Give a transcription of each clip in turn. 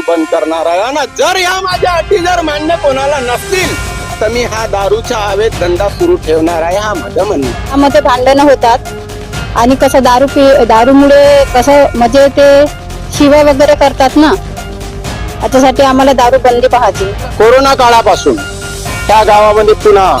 दारू बंद करणार आहे. आणि जर या माझ्या अटी जर मान्य कोणाला नसतील तर मी हा दारूचा अवैध धंदा सुरू ठेवणार आहे हा माझं म्हणणं त्यामध्ये भांडणं होतात. आणि कसं दारू पि दारूमुळे कसं म्हणजे ते शिवा वगैरे करतात ना याच्यासाठी आम्हाला दारू बंदी पाहायची. कोरोना काळापासून त्या गावामध्ये पुन्हा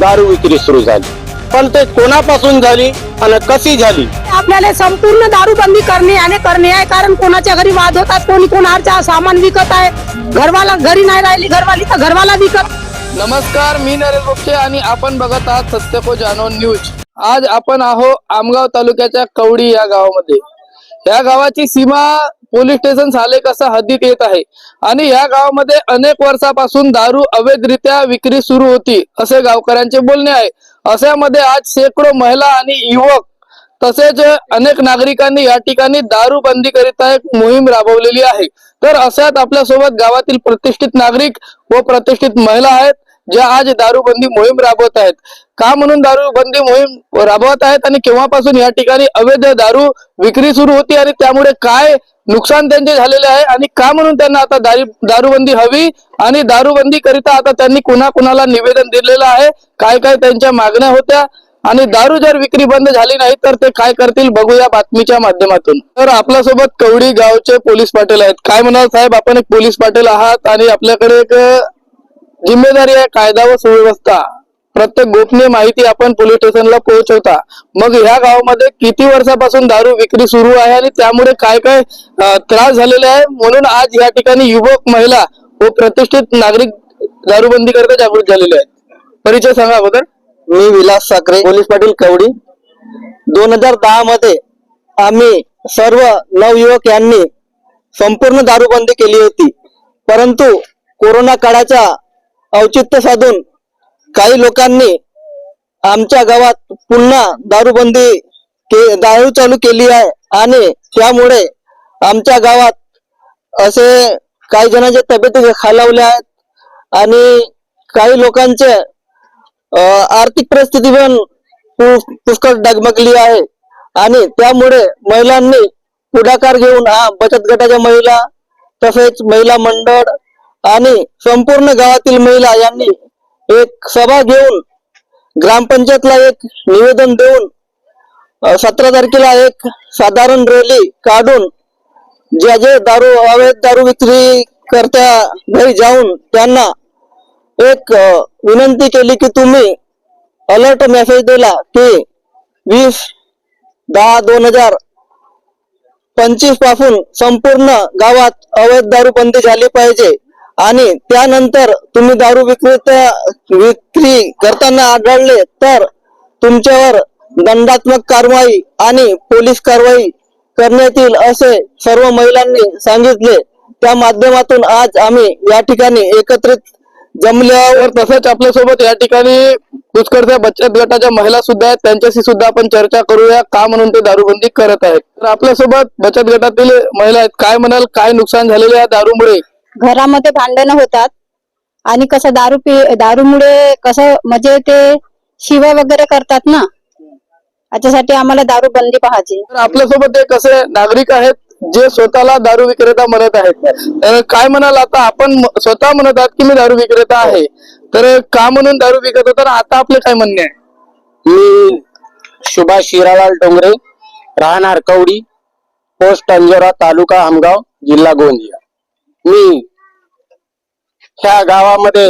दारू विक्री सुरू झाली. पण ते कोणापासून झाली आणि कशी झाली? आपल्याला संपूर्ण दारूबंदी करणे आणि करणे आहे कारण कोणाच्या घरी वाद होतात कोणी कोणाच्या सामान विकत आहे. घरवाला घरी नाही राहिली घरवाली तर घरवाला विकत. नमस्कार मी नरेश बोक्षे आणि आपण बघत आहात सत्यको जानो न्यूज. आज आपण आहो आमगाव तालुक्याच्या कवडी या गावामध्ये. या गावाची सीमा पोलीस स्टेशन साले कसा हद्दीत येत आहे? आणि या गावामध्ये अनेक वर्षापासून दारू अवैधरित्या विक्री सुरू होती असे गावकऱ्यांचे बोलणे आहे. अशामध्ये आज शेकडो महिला आणि युवक तसेच अनेक नागरिकांनी या ठिकाणी दारू बंदी करिता एक मोहीम राबवलेली आहे. तर अशात आपल्यासोबत गावातील प्रतिष्ठित नागरिक व प्रतिष्ठित महिला आहेत. ज्या आज दारूबंदी मोहीम राबवत आहेत. का म्हणून दारूबंदी मोहीम राबवत आहेत आणि केव्हापासून या ठिकाणी अवैध दारू विक्री सुरू होती आणि त्यामुळे काय नुकसान त्यांचे झालेले आहे आणि का म्हणून त्यांना आता दारी दारूबंदी हवी आणि दारूबंदी करिता आता त्यांनी कुणा कुणाला निवेदन दिलेलं आहे? काय काय त्यांच्या मागण्या होत्या? आणि दारू जर विक्री बंद झाली नाही तर ते काय करतील? बघूया बातमीच्या माध्यमातून. तर आपल्यासोबत कवडी गावचे पोलीस पाटील आहेत. काय म्हणाल साहेब? आपण एक पोलीस पाटील आहात आणि आपल्याकडे एक जिम्मेदारी आहे कायदा व सुव्यवस्था. प्रत्येक गोपनीय माहिती आपण पोलीस स्टेशनला पोहोचवता. मग ह्या गावामध्ये किती वर्षापासून दारू विक्री सुरू आहे आणि त्यामुळे काय काय त्रास झालेले आहे? म्हणून आज या ठिकाणी युवक महिला व प्रतिष्ठित नागरिक दारूबंदी करता जागृत झालेले आहेत. परिचय सांगा अगोदर. मी विलास साखरे पोलीस पाटील कवडी. दोन हजार दहा मध्ये आम्ही सर्व नवयुवक यांनी संपूर्ण दारूबंदी केली होती. परंतु कोरोना काळाच्या औचित्य साधून काही लोकांनी आमच्या गावात पुन्हा दारूबंदी के दारू चालू केली आहे आणि त्यामुळे आमच्या गावात असे काही जणांचे तब्येती खालावल्या आहेत आणि काही लोकांचे आर्थिक परिस्थिती पण पु- पुष्कळ डगमगली आहे आणि त्यामुळे महिलांनी पुढाकार घेऊन हा बचत गटाच्या महिला तसेच महिला मंडळ आणि संपूर्ण गावातील महिला यांनी एक सभा घेऊन ग्रामपंचायतला एक निवेदन देऊन सतरा तारखेला एक साधारण रॅली काढून ज्या जे दारू अवैध दारू विक्री करत्या घरी जाऊन त्यांना एक विनंती केली की तुम्ही अलर्ट मेसेज दिला की वीस दहा दोन हजार पंचवीसपासून संपूर्ण गावात अवैध दारू बंदी झाली पाहिजे. आणि त्यानंतर तुम्ही दारू विक्रेता विक्री करताना आढळले तर तुमच्यावर दंडात्मक कारवाई आणि पोलीस कारवाई करण्यात येईल असे सर्व महिलांनी सांगितले. त्या माध्यमातून आज आम्ही या ठिकाणी एकत्रित जमल्यावर तसंच आपल्यासोबत या ठिकाणी पुष्कळच्या बचत गटाच्या महिला सुद्धा आहेत. त्यांच्याशी सुद्धा आपण चर्चा करूया. का म्हणून ते दारूबंदी करत आहेत? तर आपल्यासोबत बचत गटातील महिला आहेत. काय म्हणाल? काय नुकसान झालेले आहे दारूमुळे? घरामध्ये भांडणं होतात. आणि कसं दारू पि दारूमुळे कसं म्हणजे ते शिवा वगैरे करतात ना. याच्यासाठी आम्हाला दारू बंदी पाहायची. तर आपल्यासोबत एक असे नागरिक आहेत जे स्वतःला दारू विक्रेता म्हणत आहेत. तर काय म्हणाल आता? आपण स्वतः म्हणत आहात की मी दारू विक्रेता आहे. तर का म्हणून दारू विकत तर आता आपले काय म्हणणे आहे? मी सुभाष शिरालाल डोंगरे राहणार कवडी पोस्ट अंजोरा तालुका आमगाव जिल्हा गोंदिया. मी ह्या गावामध्ये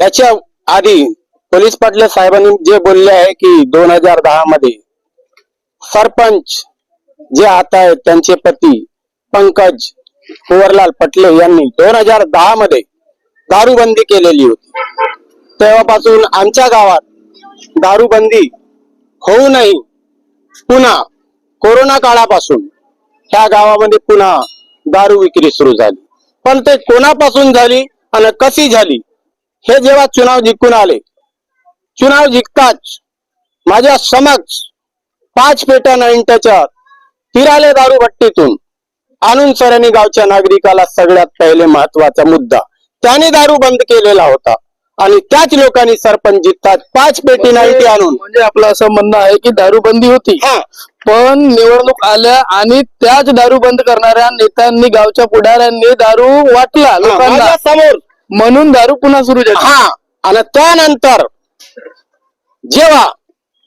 त्याच्या आधी पोलीस पाटील साहेबांनी जे बोलले आहे की दोन हजार दहा मध्ये सरपंच जे आता आहेत त्यांचे पती पंकज कुवरलाल पटले यांनी दोन हजार दहा मध्ये दारूबंदी केलेली होती. तेव्हापासून आमच्या गावात दारूबंदी होऊ नये. पुन्हा कोरोना काळापासून ह्या गावामध्ये पुन्हा दारू विक्री सुरू झाली. पण ते कोणापासून झाली आणि कशी झाली हे जेव्हा चुनाव जिंकून आले चुनाव जिंकताच माझ्या समक्ष पाच पेट्या नवीन त्याच्यात दारू भट्टीतून आणून सरांनी गावच्या नागरिकाला सगळ्यात पहिले महत्त्वाचा मुद्दा त्याने दारू बंद केलेला होता. आणि त्याच लोकांनी सरपंच जिंकतात. पाच पेटी नाईन्टी आणून. म्हणजे आपलं असं म्हणणं आहे की दारूबंदी होती. हा. पण निवडणूक आल्या आणि त्याच दारू बंद करणाऱ्या नेत्यांनी गावच्या पुढाऱ्यांनी दारू वाटला लोकांना. माझ्यासमोर. म्हणून दारू पुन्हा सुरू झाली. हा. आणि त्यानंतर जेव्हा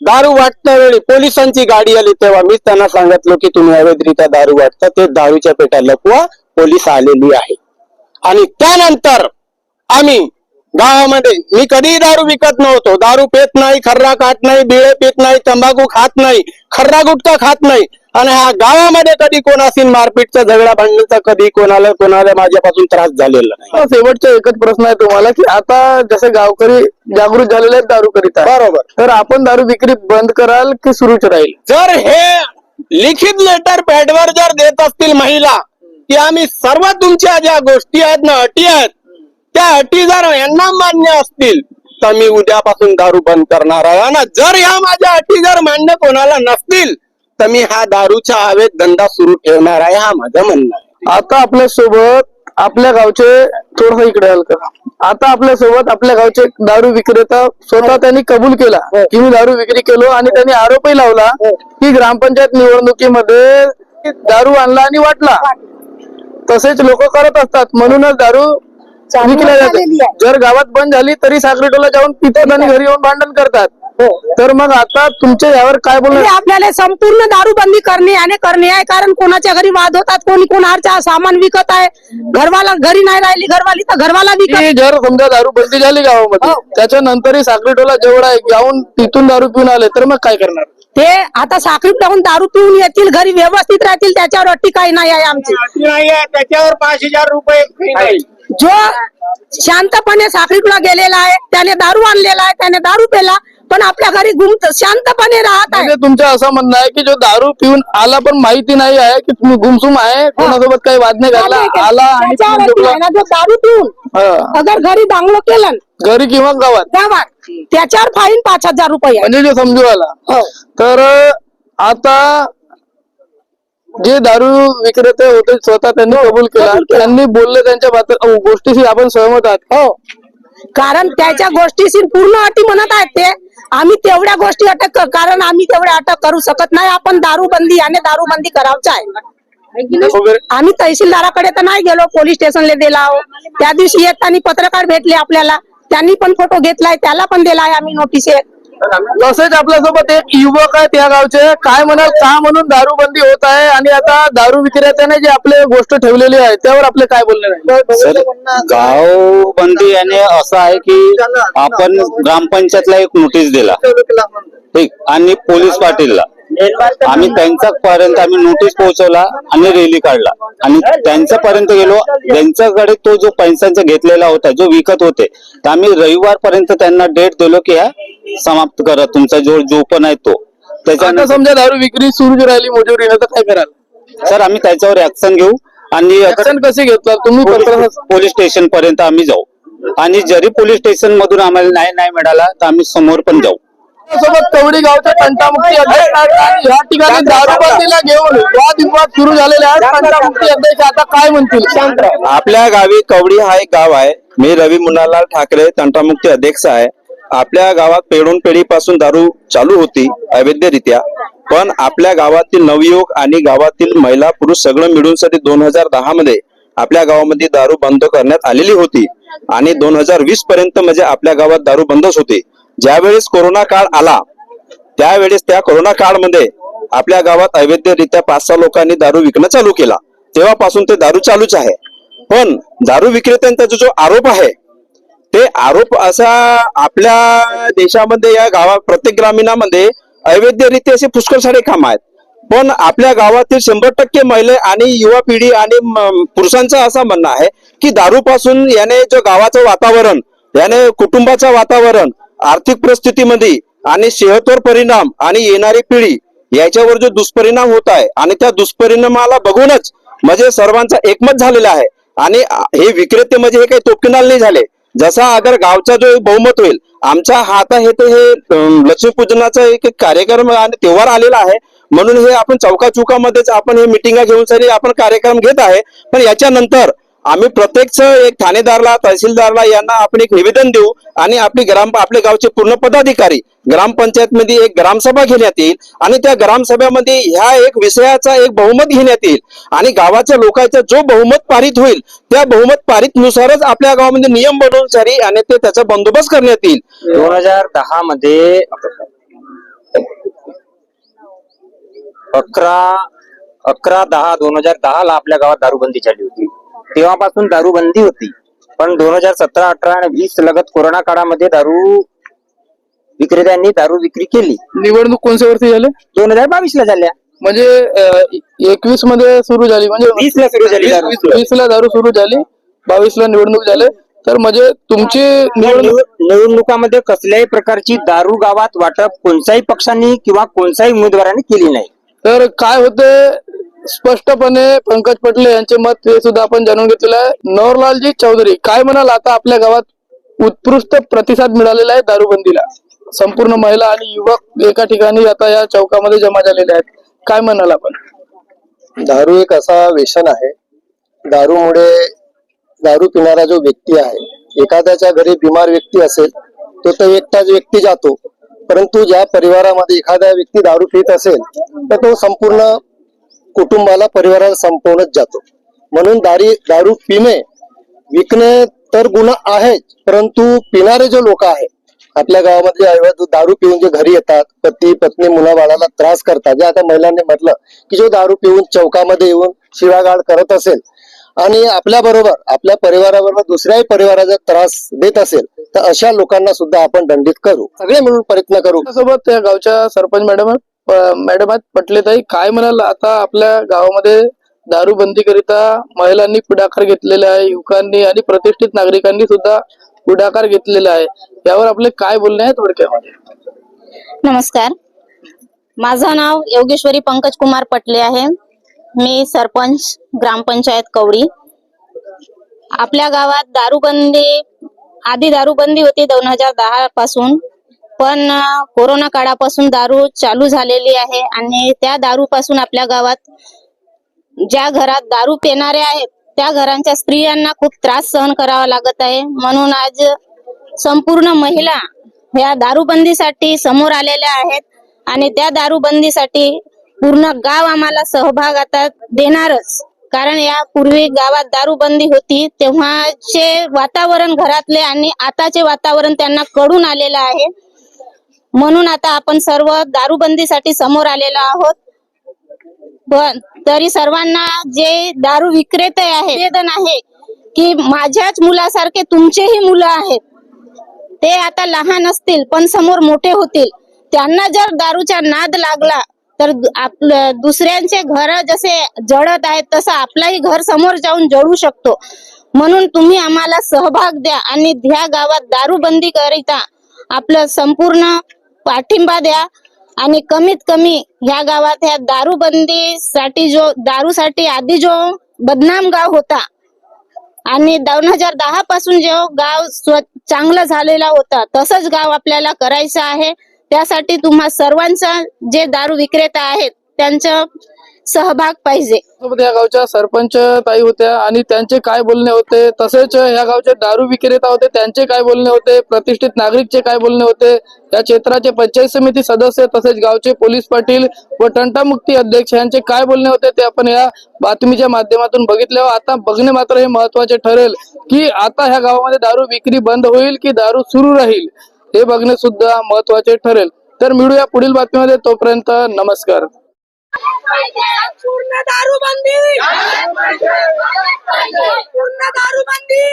दारू वाटत्या वेळी पोलिसांची गाडी आली तेव्हा मी त्यांना सांगितलं की तुम्ही अवैधरित्या दारू वाटता ते दारूच्या पेट्या लपवा पोलीस आलेली आहे. आणि त्यानंतर आम्ही गावामध्ये. मी कधीही दारू विकत नव्हतो. दारू पेत नाही खर्रा खात नाही बिळे पित नाही तंबाखू खात नाही खर्रा गुटखा खात नाही. आणि हा गावामध्ये कधी कोणाशी मारपीटचा झगडा भांडणीचा कधी कोणाला कोणाला माझ्यापासून त्रास झालेला नाही. शेवटचा एकच प्रश्न आहे तुम्हाला की आता जसे गावकरी जागृत झालेले आहेत दारू करीता बरोबर. तर आपण दारू विक्री बंद कराल की सुरूच राहील? जर हे लिखित लेटर पॅडवर जर देत असतील महिला की आम्ही सर्व तुमच्या ज्या गोष्टी आहेत ना अटी आहेत त्या अटी जर यांना मान्य असतील तर मी उद्यापासून दारू बंद करणार आहे. आणि जर या माझ्या अटी जर मान्य कोणाला नसतील तर मी हा दारूचा अवैध धंदा सुरू ठेवणार आहे हा माझं म्हणणं आहे. आता आपल्यासोबत आपल्या गावचे थोडस इकडे आल का आता आपल्यासोबत आपल्या गावचे एक दारू विक्रेता स्वतः त्यांनी कबूल केला की मी दारू विक्री केलो आणि त्यांनी आरोपही लावला की ग्रामपंचायत निवडणुकीमध्ये दारू आणला आणि वाटला. तसेच लोक करत असतात. म्हणूनच दारू विकल्या जातात जर गावात बंद झाली तरी साखरीटोला जाऊन पितात आणि घरी येऊन भांडण करतात. तर मग आता तुमच्या यावर काय बोलणार? म्हणजे आपल्याला संपूर्ण दारूबंदी करणे आणि करणे आहे कारण कोणाच्या घरी वाद होतात कोणी कोणाच्या सामान विकत आहे घरवाला घरी नाही राहिली घरवाली तर घरवाला विकत. जर समजा दारू बंदी झाली गावामध्ये हो. त्याच्यानंतरही साखरीटोला जेवढा आहे जाऊन तिथून दारू पिऊन आले तर मग काय करणार? ते आता साखरी टाकून दारू पिऊन येतील घरी व्यवस्थित राहतील त्याच्यावर अट्टी काही नाही आहे आमची. त्याच्यावर पाच हजार रुपये जो शांतपणे साखरीला गेलेला आहे त्याने दारू आणलेला आहे त्याने दारू पेला पण आपल्या घरी गुम शांतपणे राहत आहे म्हणजे तुमचं असं म्हणणं आहे की जो दारू पिऊन आला पण माहिती नाही आहे की तुम्ही गुमसुम आहे कोणासोबत काही वाद नाही घातला आला आणि जो दारू पिऊन हा. अगर घरी दांगलो केलं घरी किंवा गावात गावात त्याच्यावर फाईन पाच हजार रुपये. म्हणजे जो समजू आला हो. तर आता जे दारू विक्रेते होते स्वतः त्यांनी कबूल केला. कबूल केला. त्यांनी बोलले त्यांच्या बात- गोष्टीशी आपण सहमत आहात हो कारण त्याच्या गोष्टीशी पूर्ण अटी म्हणत आहेत ते. आम्ही तेवढ्या गोष्टी अटक कर- कारण आम्ही तेवढ्या अटक करू शकत नाही. आपण दारूबंदी आणि दारूबंदी करावच आहे. वगैरे आम्ही तहसीलदाराकडे तर नाही गेलो पोलीस स्टेशनला दिला आहो त्या दिवशी येताना पत्रकार भेटले आपल्याला. त्यांनी पण फोटो घेतलाय त्याला पण दिलाय आम्ही नोटीस एक. तसेच आपल्यासोबत एक युवक आहेत या गावचे. काय म्हणाल का म्हणून दारूबंदी होत आहे? आणि आता दारू विक्रेत्याने जे आपले गोष्ट ठेवलेली आहे त्यावर आपले काय बोलणे सर गाव बंदी याने असं आहे की आपण ग्रामपंचायतला एक नोटीस दिला. ठीक आणि पोलीस पाटीलला. आम्ही त्यांच्या पर्यंत आम्ही नोटीस पोहोचवला आणि रॅली काढला. आणि त्यांच्या पर्यंत गेलो. त्यांच्याकडे तो जो पैशांचा घेतलेला होता जो विकत होते तर आम्ही रविवार पर्यंत त्यांना डेट दिलो की समाप्त करा. तुमचा जो जो पण आहे तो. आता त्याच्यानंतर समजा दारू विक्री सुरू राहिली मोजोरीनं तर काय कराल? सर आम्ही त्याच्यावर ऍक्शन घेऊ आणि ऍक्शन कशी घेतला तुम्ही पोलीस पोलीस स्टेशन पर्यंत आम्ही जाऊ. आणि जरी पोलीस स्टेशन मधून आम्हाला न्याय नाही मिळाला तर आम्ही समोर पण जाऊ. सोबत कवडी गावच्या तंटामुक्ती अध्यक्ष आणि या ठिकाणी दारूबंदीला घेऊन वादविवाद सुरू झालेले आहेत तंटामुक्ती अध्यक्ष. आता काय म्हणतील? आपल्या गावी कवडी हा एक गाव आहे. मी रवी मुन्नालाल ठाकरे तंटामुक्ती अध्यक्ष आहे. आपल्या गावात पेढून पेढीपासून दारू चालू होती अवैधरित्या. पण आपल्या गावातील नवयुवक आणि गावातील महिला पुरुष सगळं मिळून साठी दोन हजार दहा मध्ये आपल्या गावामध्ये दारू बंद करण्यात आलेली होती. आणि दोन हजार वीस पर्यंत म्हणजे आपल्या गावात दारू बंदच होते. ज्यावेळेस कोरोना काळ आला त्यावेळेस त्या कोरोना काळमध्ये आपल्या गावात अवैधरित्या पाच सहा लोकांनी दारू विकणं चालू केला. तेव्हापासून ते दारू चालूच आहे. पण दारू विक्रेत्यांचा जो आरोप आहे ते आरोप असा आपल्या देशामध्ये या गावात प्रत्येक ग्रामीणामध्ये अवैधरित्या असे पुष्कळ सारे काम आहेत. पण आपल्या गावातील शंभर टक्के महिला आणि युवा पिढी आणि पुरुषांचं असं म्हणणं आहे की दारूपासून याने जो गावाचं वातावरण याने कुटुंबाचं वातावरण आर्थिक परिस्थितीमध्ये आणि सेहतवर परिणाम आणि येणारी पिढी याच्यावर जो दुष्परिणाम होत आहे आणि त्या दुष्परिणामाला बघूनच म्हणजे सर्वांचा एकमत झालेला आहे. आणि हे विक्रेते म्हणजे हे काही तोपकिनाल नाही झाले. जसा अगर गावचा जो बहुमत होईल आमच्या हाता हे ते हे लक्ष्मी लक्ष्मीपूजनाचा एक कार्यक्रम आणि त्योहार आलेला आहे. म्हणून हे आपण चौका चौकामध्येच आपण हे मिटिंगा घेऊन सारी आपण कार्यक्रम घेत आहे. पण याच्यानंतर आम्ही प्रत्येकच एक ठाणेदारला तहसीलदारला यांना आपण एक निवेदन देऊ आणि आपली ग्राम आपले गावचे पूर्ण पदाधिकारी ग्रामपंचायत मध्ये एक ग्रामसभा घेण्यात येईल आणि त्या ग्रामसभेमध्ये ह्या एक विषयाचा एक बहुमत घेण्यात येईल. आणि गावाच्या लोकांचा जो बहुमत पारित होईल त्या बहुमत पारित नुसारच आपल्या गावामध्ये नियम बनवून सारी आणि ते त्याचा बंदोबस्त करण्यात येईल. दोन हजार दहा मध्ये अकरा अकरा दहा दोन हजार दहा ला आपल्या गावात दारूबंदी झाली होती. तेव्हापासून दारूबंदी होती. पण दोन हजार सतरा अठरा आणि वीस लगत कोरोना काळामध्ये दारू विक्रेत्यांनी दारू विक्री केली. निवडणूक कोणत्या वर्षी झाले? दोन हजार बावीस ला झाल्या. म्हणजे एकवीसमध्ये सुरू झाली. म्हणजे वीस ला सुरू झाली दारू. वीस ला दारू सुरू झाली. बावीस ला निवडणूक झाले. तर म्हणजे तुमची या निवडणूक निवड- निवडणुकामध्ये कसल्याही प्रकारची दारू गावात वाटप कोणत्याही पक्षांनी किंवा कोणत्याही उमेदवारांनी केली नाही. तर काय होते स्पष्टपणे पंकज पटले यांचे मत हे सुद्धा आपण जाणून घेतलेलं आहे. नवरलालजी चौधरी काय म्हणाल? आता आपल्या गावात उत्कृष्ट प्रतिसाद मिळालेला आहे दारूबंदीला. संपूर्ण महिला आणि युवक एका ठिकाणी आता या चौकामध्ये जमा झालेले आहेत. काय म्हणाल आपण? दारू एक असा व्यसन आहे. दारूमुळे दारू पिणारा जो व्यक्ती आहे एखाद्याच्या घरी बिमार व्यक्ती असेल तो तर एकटाच व्यक्ती जातो. परंतु ज्या परिवारामध्ये एखादा व्यक्ती दारू पित असेल तर तो संपूर्ण कुटुंबाला परिवाराला संपवूनच जातो. म्हणून दारी दारू पिणे विकणे तर गुन्हा आहेच परंतु पिणारे जे लोक आहेत आपल्या गावामध्ये दारू पिऊन जे घरी येतात पती पत्नी मुलाबाळाला त्रास करतात. जे आता महिलांनी म्हटलं की जो दारू पिऊन चौकामध्ये येऊन शिवागाळ करत असेल आणि आपल्या बरोबर आपल्या परिवाराबरोबर दुसऱ्याही परिवाराचा त्रास देत असेल तर अशा लोकांना सुद्धा आपण दंडित करू. सगळे मिळून प्रयत्न करू. सोबत त्या गावच्या सरपंच मॅडम मॅडम आहेत पटलेताई काय म्हणाल? आता आपल्या गावामध्ये दारूबंदी करिता महिलांनी पुढाकार घेतलेला आहे युवकांनी आणि प्रतिष्ठित नागरिकांनी सुद्धा पुढाकार घेतलेला आहे. यावर आपले काय बोलणे आहे थोडक्यामध्ये? नमस्कार. माझं नाव योगेश्वरी पंकज कुमार पटले आहे. मी सरपंच ग्रामपंचायत कवडी आपल्या गावात दारूबंदी आधी दारूबंदी होती दोन हजार दहा पासून. पण कोरोना काळापासून दारू चालू झालेली आहे आणि त्या दारू पासून आपल्या गावात ज्या घरात दारू पिणारे आहेत त्या घरांच्या स्त्रियांना खूप त्रास सहन करावा लागत आहे. म्हणून आज संपूर्ण महिला या दारूबंदीसाठी समोर आलेल्या आहेत आणि त्या दारूबंदीसाठी पूर्ण गाव आम्हाला सहभाग आता देणारच. कारण यापूर्वी गावात दारूबंदी होती तेव्हाचे वातावरण घरातले आणि आताचे वातावरण त्यांना कळून आलेलं आहे. म्हणून आता आपण सर्व दारूबंदीसाठी समोर आलेलो आहोत. पण तरी सर्वांना जे दारू विक्रेते आहे निवेदन आहे की माझ्याच मुलासारखे तुमचेही मुलं आहेत. ते आता लहान असतील पण समोर मोठे होतील. त्यांना जर दारूचा नाद लागला तर आपलं दुसऱ्यांचे घर जसे जळत आहेत तसं आपलाही घर समोर जाऊन जळू शकतो. म्हणून तुम्ही आम्हाला सहभाग द्या आणि ह्या गावात दारूबंदी करिता आपलं संपूर्ण पाठिंबा द्या आणि कमीत कमी ह्या गावात ह्या दारूबंदीसाठी जो दारूसाठी आधी जो बदनाम गाव होता आणि दोन हजार दहा पासून जो गाव स्व चांगला झालेला होता तसंच गाव आपल्याला करायचं आहे. त्यासाठी तुम्हा सर्वांचा जे दारू विक्रेता आहेत त्यांचं सहभाग पाहिजे. सोबत या गावच्या सरपंच ताई होत्या आणि त्यांचे काय बोलणे होते तसेच या गावचे दारू विक्रेता होते त्यांचे काय बोलणे होते प्रतिष्ठित नागरिकचे काय बोलणे होते या क्षेत्राचे पंचायत समिती सदस्य तसेच गावचे पोलीस पाटील व टंटामुक्ती अध्यक्ष यांचे काय बोलणे होते ते आपण या बातमीच्या माध्यमातून बघितले. आता बघणे मात्र हे महत्त्वाचे ठरेल की आता ह्या गावामध्ये दारू विक्री बंद होईल की दारू सुरू राहील हे बघणे सुद्धा महत्त्वाचे ठरेल. तर मिळूया पुढील बातमीमध्ये. तोपर्यंत नमस्कार. पूर्ण दारूबंदी पूर्ण दारूबंदी